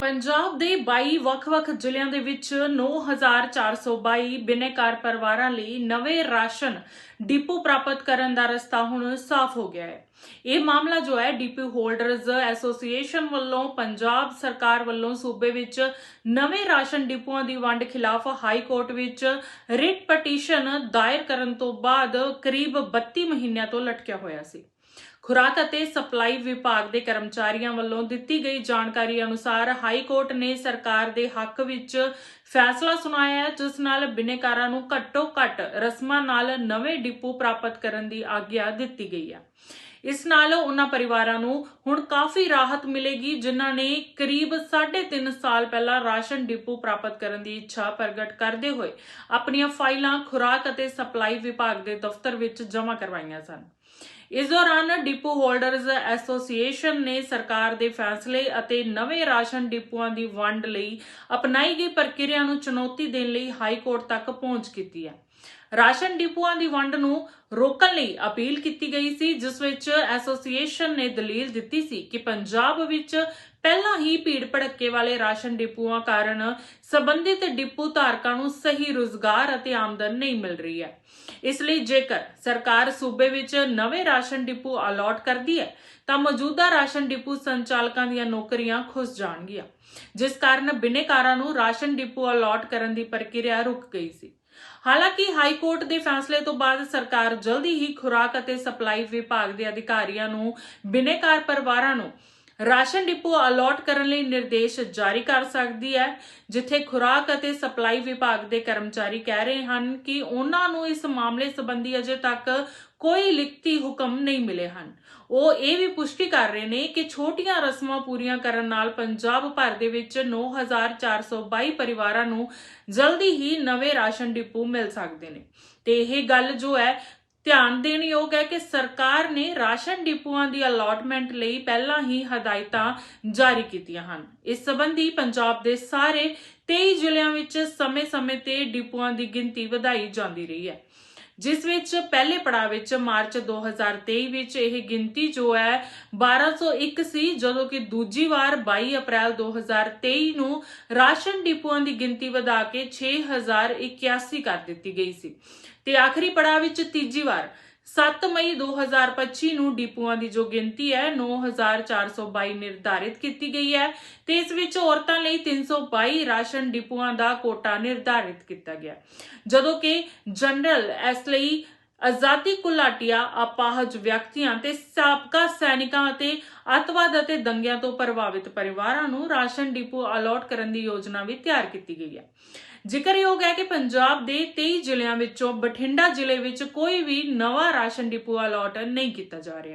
ਪੰਜਾਬ ਦੇ 22 ਵੱਖ-ਵੱਖ ਜ਼ਿਲ੍ਹਿਆਂ ਦੇ ਵਿੱਚ 9422 ਬਿਨੇਕਾਰ ਪਰਿਵਾਰਾਂ ਲਈ ਨਵੇਂ ਰਾਸ਼ਨ ਡਿਪੂ ਪ੍ਰਾਪਤ ਕਰਨ ਦਾ ਰਸਤਾ ਹੁਣ ਸਾਫ਼ ਹੋ ਗਿਆ ਹੈ। ਇਹ ਮਾਮਲਾ ਜੋ ਹੈ, ਡੀਪੂ ਹੋਲਡਰਜ਼ ਐਸੋਸੀਏਸ਼ਨ ਵੱਲੋਂ ਪੰਜਾਬ ਸਰਕਾਰ ਵੱਲੋਂ ਸੂਬੇ ਵਿੱਚ ਨਵੇਂ ਰਾਸ਼ਨ ਡਿਪੂਆਂ ਦੀ ਵੰਡ ਖਿਲਾਫ ਹਾਈ ਕੋਰਟ ਵਿੱਚ ਰਿਟ ਪਟੀਸ਼ਨ ਦਾਇਰ ਕਰਨ ਤੋਂ ਬਾਅਦ ਕਰੀਬ 32 ਮਹੀਨਿਆਂ ਤੋਂ ਲਟਕਿਆ ਹੋਇਆ ਸੀ। ਖੁਰਾਕ ਅਤੇ ਸਪਲਾਈ ਵਿਭਾਗ ਦੇ ਕਰਮਚਾਰੀਆਂ ਵੱਲੋਂ ਦਿੱਤੀ ਗਈ ਜਾਣਕਾਰੀ ਅਨੁਸਾਰ ਹਾਈ ਕੋਰਟ ਨੇ ਸਰਕਾਰ ਦੇ ਹੱਕ ਵਿੱਚ ਫੈਸਲਾ ਸੁਣਾਇਆ ਹੈ, ਜਿਸ ਨਾਲ ਬਿਨੇਕਾਰਾਂ ਨੂੰ ਘੱਟੋ-ਘੱਟ ਰਸਮਾਂ ਨਾਲ ਨਵੇਂ ਡਿਪੂ ਪ੍ਰਾਪਤ ਕਰਨ ਦੀ ਆਗਿਆ ਦਿੱਤੀ ਗਈ ਹੈ। ਇਸ ਨਾਲ ਉਹਨਾਂ ਪਰਿਵਾਰਾਂ ਨੂੰ ਹੁਣ ਕਾਫੀ ਰਾਹਤ ਮਿਲੇਗੀ, ਜਿਨ੍ਹਾਂ ਨੇ ਕਰੀਬ 3.5 ਸਾਲ ਪਹਿਲਾਂ ਰਾਸ਼ਨ ਡਿਪੂ ਪ੍ਰਾਪਤ ਕਰਨ ਦੀ ਇੱਛਾ ਪ੍ਰਗਟ ਕਰਦੇ ਹੋਏ ਆਪਣੀਆਂ ਫਾਈਲਾਂ ਖੁਰਾਕ ਅਤੇ ਸਪਲਾਈ ਵਿਭਾਗ ਦੇ ਦਫ਼ਤਰ ਵਿੱਚ ਜਮ੍ਹਾਂ ਕਰਵਾਈਆਂ ਸਨ। ਇਸ ਦੌਰਾਨ ਡਿਪੂ ਹੋਲਡਰਜ਼ ਐਸੋਸੀਏਸ਼ਨ ਨੇ ਸਰਕਾਰ ਦੇ ਫੈਸਲੇ ਅਤੇ ਨਵੇਂ ਰਾਸ਼ਨ ਡਿਪੂਆਂ ਦੀ ਵੰਡ ਲਈ ਅਪਣਾਈ ਗਈ ਪ੍ਰਕਿਰਿਆ ਨੂੰ ਚੁਣੌਤੀ ਦੇਣ ਲਈ ਹਾਈ ਕੋਰਟ ਤੱਕ ਪਹੁੰਚ ਕੀਤੀ ਹੈ। ਰਾਸ਼ਨ ਡਿਪੂਆਂ ਦੀ ਵੰਡ ਨੂੰ ਰੋਕਣ ਲਈ ਅਪੀਲ ਕੀਤੀ ਗਈ ਸੀ, ਜਿਸ ਵਿੱਚ ਐਸੋਸੀਏਸ਼ਨ ਨੇ ਦਲੀਲ ਦਿੱਤੀ ਸੀ ਕਿ ਪੰਜਾਬ ਵਿੱਚ ਪਹਿਲਾਂ ਹੀ ਭੀੜ ਭੜੱਕੇ ਵਾਲੇ ਰਾਸ਼ਨ ਡਿਪੂਆਂ ਕਾਰਨ ਸਬੰਧਿਤ ਡਿਪੂ ਧਾਰਕਾਂ ਨੂੰ ਸਹੀ ਰੁਜ਼ਗਾਰ ਅਤੇ ਆਮਦਨ ਨਹੀਂ ਮਿਲ ਰਹੀ ਹੈ। ਇਸ ਲਈ ਜੇਕਰ ਸਰਕਾਰ ਸੂਬੇ ਵਿੱਚ ਨਵੇਂ ਰਾਸ਼ਨ ਡਿਪੂ ਅਲਾਟ ਕਰਦੀ ਹੈ, ਤਾਂ ਮੌਜੂਦਾ ਰਾਸ਼ਨ ਡਿਪੂ ਸੰਚਾਲਕਾਂ ਦੀਆਂ ਨੌਕਰੀਆਂ ਖੁੱਸ ਜਾਣਗੀਆਂ। ਜਿਸ ਕਾਰਨ ਬਿਨੇਕਾਰਾਂ ਨੂੰ ਰਾਸ਼ਨ ਡਿਪੂ ਅਲਾਟ ਕਰਨ ਦੀ ਪ੍ਰਕਿਰਿਆ ਰੁਕ ਗਈ ਸੀ। ਹਾਲਾਂਕਿ ਹਾਈ ਕੋਰਟ ਦੇ ਫੈਸਲੇ ਤੋਂ ਬਾਅਦ ਸਰਕਾਰ ਜਲਦੀ ਹੀ ਖੁਰਾਕ ਅਤੇ ਸਪਲਾਈ ਵਿਭਾਗ ਦੇ ਅਧਿਕਾਰੀਆਂ ਨੂੰ ਬਿਨੇਕਾਰ ਪਰਿਵਾਰਾਂ ਨੂੰ ਰਾਸ਼ਨ ਡਿਪੋ ਅਲਾਟ ਕਰਨ ਲਈ ਨਿਰਦੇਸ਼ ਜਾਰੀ ਕਰ ਸਕਦੀ ਹੈ, ਜਿੱਥੇ ਖੁਰਾਕ ਅਤੇ ਸਪਲਾਈ ਵਿਭਾਗ ਦੇ ਕਰਮਚਾਰੀ ਕਹਿ ਰਹੇ ਹਨ ਕਿ ਉਹਨਾਂ ਨੂੰ ਇਸ ਮਾਮਲੇ ਸੰਬੰਧੀ ਅਜੇ ਤੱਕ ਕੋਈ ਲਿਖਤੀ ਹੁਕਮ ਨਹੀਂ ਮਿਲੇ ਹਨ। ਉਹ ਇਹ ਵੀ ਪੁਸ਼ਟੀ ਕਰ ਰਹੇ ਨੇ ਕਿ ਛੋਟੀਆਂ ਰਸਮਾਂ ਪੂਰੀਆਂ ਕਰਨ ਨਾਲ ਪੰਜਾਬ ਭਰ ਦੇ ਵਿੱਚ 9422 ਪਰਿਵਾਰਾਂ ਨੂੰ ਜਲਦੀ ਹੀ ਨਵੇਂ ਰਾਸ਼ਨ ਡਿਪੂ ਮਿਲ ਸਕਦੇ ਨੇ। ਤੇ ਇਹ ਗੱਲ ਜੋ ਹੈ ਧਿਆਨ ਦੇਣ ਯੋਗ ਹੈ ਕਿ ਸਰਕਾਰ ਨੇ ਰਾਸ਼ਨ ਡਿਪੂਆਂ ਦੀ ਅਲਾਟਮੈਂਟ ਲਈ ਪਹਿਲਾਂ ਹੀ ਹਦਾਇਤਾਂ ਜਾਰੀ ਕੀਤੀਆਂ ਹਨ। ਇਸ ਸੰਬੰਧੀ ਪੰਜਾਬ ਦੇ ਸਾਰੇ 23 ਜ਼ਿਲ੍ਹਿਆਂ ਵਿੱਚ ਸਮੇਂ-ਸਮੇਂ ਤੇ ਡਿਪੂਆਂ ਦੀ ਗਿਣਤੀ ਵਧਾਈ ਜਾਂਦੀ ਰਹੀ ਹੈ। ਜਿਸ ਵਿੱਚ ਪਹਿਲੇ ਪੜਾਅ ਵਿੱਚ ਮਾਰਚ 2023 ਵਿੱਚ ਇਹ ਗਿਣਤੀ ਜੋ ਹੈ 1201 ਸੀ ਜਦੋਂ ਕਿ ਦੂਜੀ ਵਾਰ 22 ਅਪ੍ਰੈਲ 2023 ਨੂੰ ਰਾਸ਼ਨ ਡਿਪੂਆਂ ਦੀ ਗਿਣਤੀ ਵਧਾ ਕੇ 6081 ਕਰ ਦਿੱਤੀ ਗਈ ਸੀ। ਤੇ ਆਖਰੀ ਪੜਾਅ ਵਿੱਚ ਤੀਜੀ ਵਾਰ 7 ਮਈ 2025 ਨੂੰ ਡਿਪੂਆਂ ਦੀ ਜੋ ਗਿਣਤੀ ਹੈ 9422 ਨਿਰਧਾਰਿਤ ਕੀਤੀ ਗਈ ਹੈ ਤੇ ਇਸ ਵਿੱਚ ਔਰਤਾਂ ਲਈ 322 ਰਾਸ਼ਨ ਡਿਪੂਆਂ ਦਾ ਕੋਟਾ ਨਿਰਧਾਰਿਤ ਕੀਤਾ ਗਿਆ। ਜਦੋਂ ਕਿ ਜਨਰਲ ਇਸ ਲਈ ਆਜ਼ਾਦੀ ਕੁਲਾਟੀਆ ਅਪਾਹਜ ਵਿਅਕਤੀਆਂ ਤੇ ਸਾਬਕਾ ਸੈਨਿਕਾਂ ਅਤੇ ਅਤਵਾਦ ਅਤੇ ਦੰਗਿਆਂ ਤੋਂ ਪ੍ਰਭਾਵਿਤ ਪਰਿਵਾਰਾਂ ਨੂੰ ਰਾਸ਼ਨ ਡਿਪੂ ਅਲਾਟ ਕਰਨ ਦੀ ਯੋਜਨਾ ਵੀ ਤਿਆਰ ਕੀਤੀ ਗਈ ਹੈ। ਜ਼ਿਕਰਯੋਗ ਹੈ ਕਿ ਪੰਜਾਬ ਦੇ 23 ਜ਼ਿਲ੍ਹਿਆਂ ਵਿੱਚੋਂ ਬਠਿੰਡਾ ਜ਼ਿਲ੍ਹੇ ਵਿੱਚ ਕੋਈ ਵੀ ਨਵਾਂ ਰਾਸ਼ਨ ਡਿਪੂ ਅਲਾਟ ਨਹੀਂ ਕੀਤਾ ਜਾ ਰਿਹਾ।